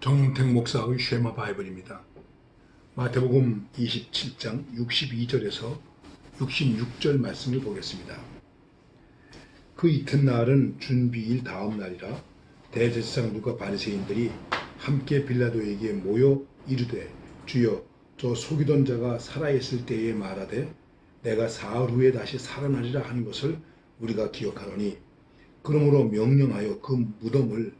정용택 목사의 쉐마 바이블입니다. 마태복음 27장 62절에서 66절 말씀을 보겠습니다. 그 이튿날은 준비일 다음 날이라 대제사장들과 바리새인들이 함께 빌라도에게 모여 이르되 주여 저 속이던 자가 살아있을 때에 말하되 내가 사흘 후에 다시 살아나리라 하는 것을 우리가 기억하노니 그러므로 명령하여 그 무덤을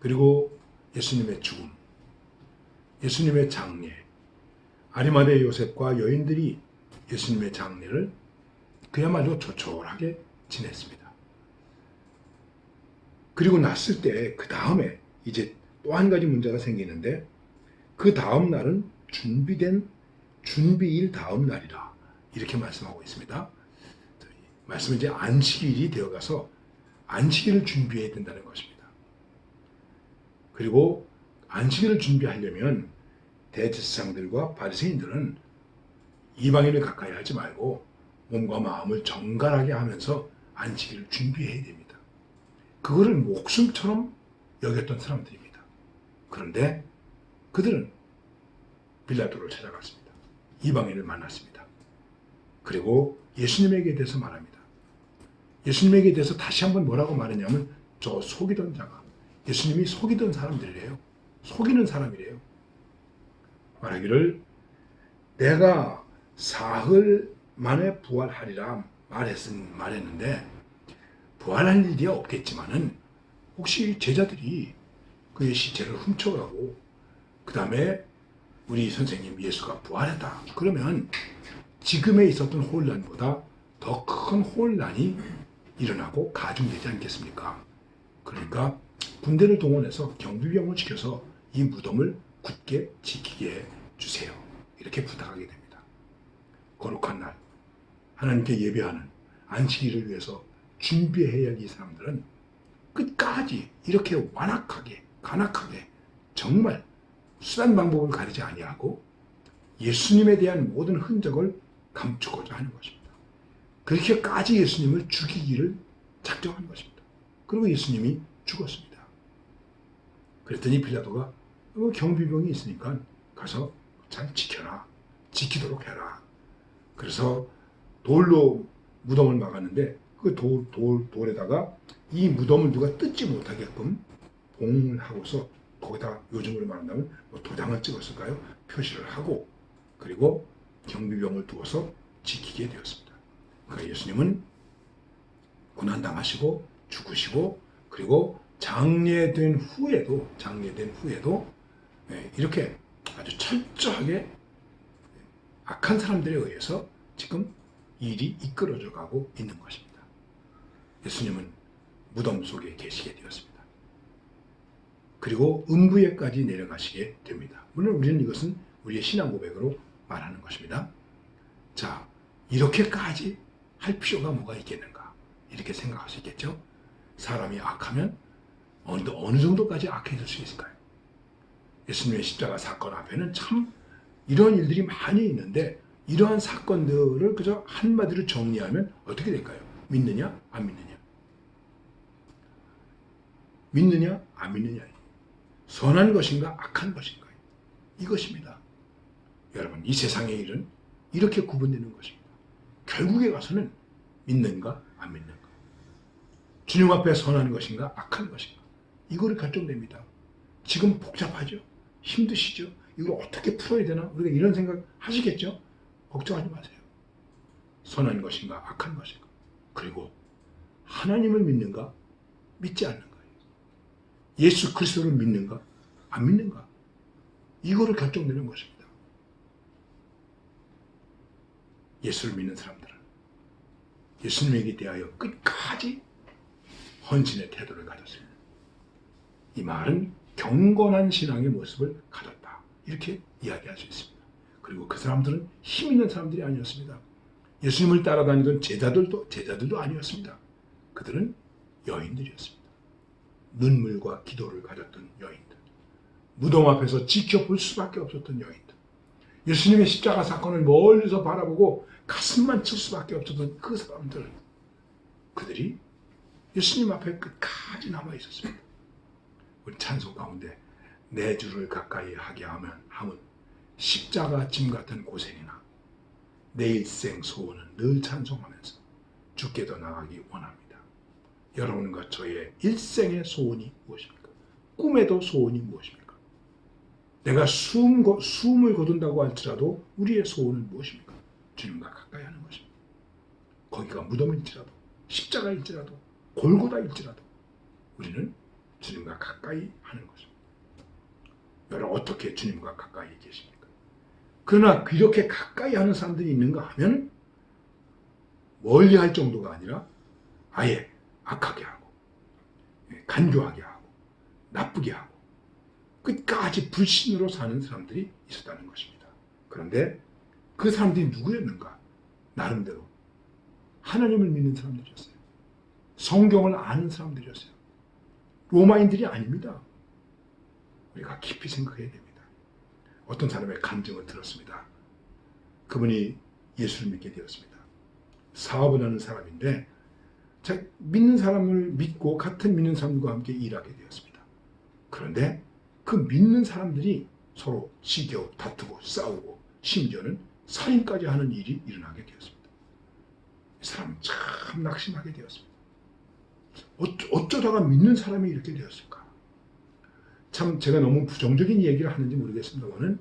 그리고 예수님의 죽음, 예수님의 장례, 아리마대 요셉과 여인들이 예수님의 장례를 그야말로 조촐하게 지냈습니다. 그리고 났을 때 그 다음에 이제 또 한 가지 문제가 생기는데 그 다음 날은 준비된 준비일 다음 날이라 이렇게 말씀하고 있습니다. 말씀은 이제 안식일이 되어가서 안식일을 준비해야 된다는 것입니다. 그리고 안식일을 준비하려면 대제사장들과 바리새인들은 이방인을 가까이 하지 말고 몸과 마음을 정갈하게 하면서 안식일을 준비해야 됩니다. 그거를 목숨처럼 여겼던 사람들입니다. 그런데 그들은 빌라도를 찾아갔습니다. 이방인을 만났습니다. 그리고 예수님에게 대해서 말합니다. 예수님에게 대해서 다시 한번 뭐라고 말했냐면 저 속이던 자가 예수님이 속이던 사람들이래요. 속이는 사람이래요. 말하기를 내가 사흘 만에 부활하리라 말했, 말했는데 부활할 일이 없겠지만은 혹시 제자들이 그의 시체를 훔쳐가고 그 다음에 우리 선생님 예수가 부활했다. 그러면 지금에 있었던 혼란보다 더 큰 혼란이 일어나고 가중되지 않겠습니까? 그러니까 군대를 동원해서 경비병을 시켜서 이 무덤을 굳게 지키게 해 주세요. 이렇게 부탁하게 됩니다. 거룩한 날, 하나님께 예배하는 안식일을 위해서 준비해야 할이 사람들은 끝까지 이렇게 완악하게, 간악하게 정말 수단 방법을 가리지 아니하고 예수님에 대한 모든 흔적을 감추고자 하는 것입니다. 그렇게까지 예수님을 죽이기를 작정한 것입니다. 그리고 예수님이 죽었습니다. 그랬더니 빌라도가 어, 경비병이 있으니까 가서 잘 지켜라. 지키도록 해라. 그래서 돌로 무덤을 막았는데 그 돌, 돌, 돌에다가 이 무덤을 누가 뜯지 못하게끔 봉을 하고서 거기다 요즘으로 말한다면 뭐 도장을 찍었을까요? 표시를 하고 그리고 경비병을 두어서 지키게 되었습니다. 그러니까 예수님은 고난당하시고 죽으시고 그리고 장례된 후에도 장례된 후에도 네, 이렇게 아주 철저하게 악한 사람들에 의해서 지금 일이 이끌어져 가고 있는 것입니다. 예수님은 무덤 속에 계시게 되었습니다. 그리고 음부에까지 내려가시게 됩니다. 물론 우리는 이것은 우리의 신앙 고백으로 말하는 것입니다. 자, 이렇게까지 할 필요가 뭐가 있겠는가? 이렇게 생각할 수 있겠죠? 사람이 악하면 어느, 어느 정도까지 악해질 수 있을까요? 예수님의 십자가 사건 앞에는 참 이런 일들이 많이 있는데 이러한 사건들을 그저 한마디로 정리하면 어떻게 될까요? 믿느냐? 안 믿느냐? 믿느냐? 안 믿느냐? 선한 것인가? 악한 것인가? 이것입니다. 여러분, 이 세상의 일은 이렇게 구분되는 것입니다. 결국에 가서는 믿는가? 안 믿는가? 주님 앞에 선한 것인가? 악한 것인가? 이거를 결정됩니다. 지금 복잡하죠? 힘드시죠? 이걸 어떻게 풀어야 되나? 우리가 이런 생각 하시겠죠? 걱정하지 마세요. 선한 것인가? 악한 것인가? 그리고 하나님을 믿는가? 믿지 않는가? 예수 그리스도를 믿는가? 안 믿는가? 이거를 결정되는 것입니다. 예수를 믿는 사람들은 예수님에게 대하여 끝까지 헌신의 태도를 가졌습니다. 이 말은 경건한 신앙의 모습을 가졌다. 이렇게 이야기할 수 있습니다. 그리고 그 사람들은 힘 있는 사람들이 아니었습니다. 예수님을 따라다니던 제자들도 제자들도 아니었습니다. 그들은 여인들이었습니다. 눈물과 기도를 가졌던 여인들. 무덤 앞에서 지켜볼 수밖에 없었던 여인들. 예수님의 십자가 사건을 멀리서 바라보고 가슴만 칠 수밖에 없었던 그 사람들. 그들이 예수님 앞에 끝까지 남아 있었습니다. 우리 찬송 가운데 내 주를 가까이 하게 하면 함은 십자가 짐 같은 고생이나 내 일생 소원은 늘 찬송하면서 주께도 나가기 원합니다. 여러분과 저의 일생의 소원이 무엇입니까? 꿈에도 소원이 무엇입니까? 내가 숨, 거- 숨을 거둔다고 할지라도 우리의 소원은 무엇입니까? 주님과 가까이 하는 것입니다. 거기가 무덤일지라도 십자가일지라도 골고다일지라도 우리는 주님과 가까이 하는 것입니다. 여러분 어떻게 주님과 가까이 계십니까? 그러나 이렇게 가까이 하는 사람들이 있는가 하면 멀리 할 정도가 아니라 아예 악하게 하고 예, 간교하게 하고 나쁘게 하고 끝까지 불신으로 사는 사람들이 있었다는 것입니다. 그런데 그 사람들이 누구였는가? 나름대로 하나님을 믿는 사람들이었어요. 성경을 아는 사람들이었어요. 로마인들이 아닙니다. 우리가 깊이 생각해야 됩니다. 어떤 사람의 감정을 들었습니다. 그분이 예수를 믿게 되었습니다. 사업을 하는 사람인데 자, 믿는 사람을 믿고 같은 믿는 사람들과 함께 일하게 되었습니다. 그런데 그 믿는 사람들이 서로 지겨 다투고 싸우고 심지어는 살인까지 하는 일이 일어나게 되었습니다. 이 사람 참 낙심하게 되었습니다. 어쩌- 어쩌다가 믿는 사람이 이렇게 되었을까? 참 제가 너무 부정적인 얘기를 하는지 모르겠습니다만은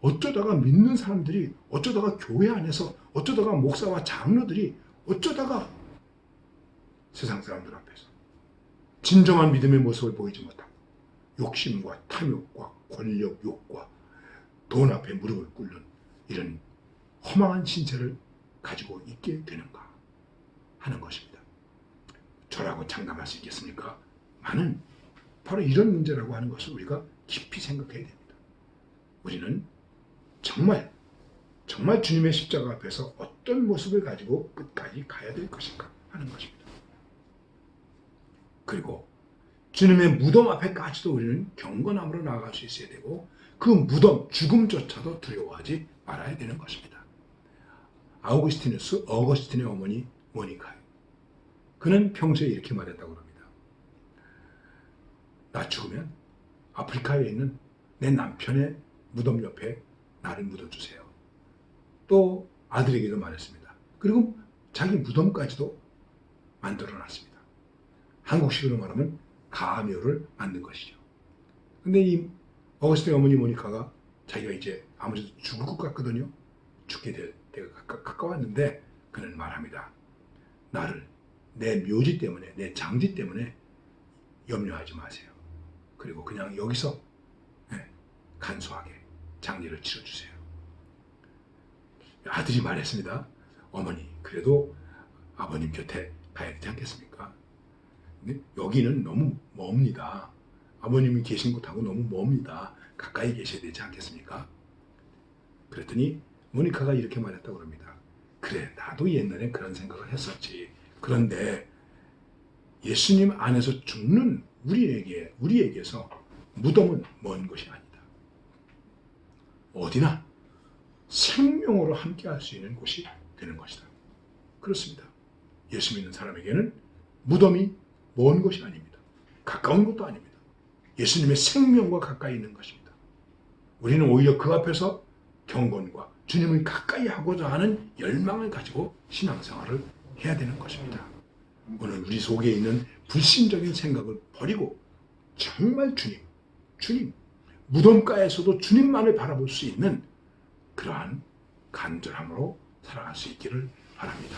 어쩌다가 믿는 사람들이 어쩌다가 교회 안에서 어쩌다가 목사와 장로들이 어쩌다가 세상 사람들 앞에서 진정한 믿음의 모습을 보이지 못하고 욕심과 탐욕과 권력 욕과 돈 앞에 무릎을 꿇는 이런 허망한 신체를 가지고 있게 되는가 하는 것입니다. 저라고 장담할 수 있겠습니까? 많은 바로 이런 문제라고 하는 것을 우리가 깊이 생각해야 됩니다. 우리는 정말 정말 주님의 십자가 앞에서 어떤 모습을 가지고 끝까지 가야 될 것인가 하는 것입니다. 그리고 주님의 무덤 앞에까지도 우리는 경건함으로 나아갈 수 있어야 되고 그 무덤 죽음조차도 두려워하지 말아야 되는 것입니다. 아우구스티누스 어거스틴의 어머니 모니카 그는 평소에 이렇게 말했다고 합니다. 나 죽으면 아프리카에 있는 내 남편의 무덤 옆에 나를 묻어주세요. 또 아들에게도 말했습니다. 그리고 자기 무덤까지도 만들어 놨습니다. 한국식으로 말하면 가묘를 만든 것이죠. 근데 이 어거스틴 어머니 모니카가 자기가 이제 아무래도 죽을 것 같거든요. 죽게 될 때가 가까- 가까웠는데 그는 말합니다. 나를 내 묘지 때문에 내 장지 때문에 염려하지 마세요. 그리고 그냥 여기서 예, 간소하게 장례를 치러주세요. 아들이 말했습니다. 어머니 그래도 아버님 곁에 가야 되지 않겠습니까? 여기는 너무 멉니다. 아버님이 계신 곳하고 너무 멉니다. 가까이 계셔야 되지 않겠습니까? 그랬더니 모니카가 이렇게 말했다고 합니다. 그래, 나도 옛날엔 그런 생각을 했었지. 그런데 예수님 안에서 죽는 우리에게, 우리에게서 무덤은 먼 것이 아니다. 어디나 생명으로 함께 할 수 있는 곳이 되는 것이다. 그렇습니다. 예수 믿는 사람에게는 무덤이 먼 것이 아닙니다. 가까운 것도 아닙니다. 예수님의 생명과 가까이 있는 것입니다. 우리는 오히려 그 앞에서 경건과 주님을 가까이 하고자 하는 열망을 가지고 신앙생활을 해야 되는 것입니다. 오늘 우리 속에 있는 불신적인 생각을 버리고 정말 주님, 주님, 무덤가에서도 주님만을 바라볼 수 있는 그러한 간절함으로 살아갈 수 있기를 바랍니다.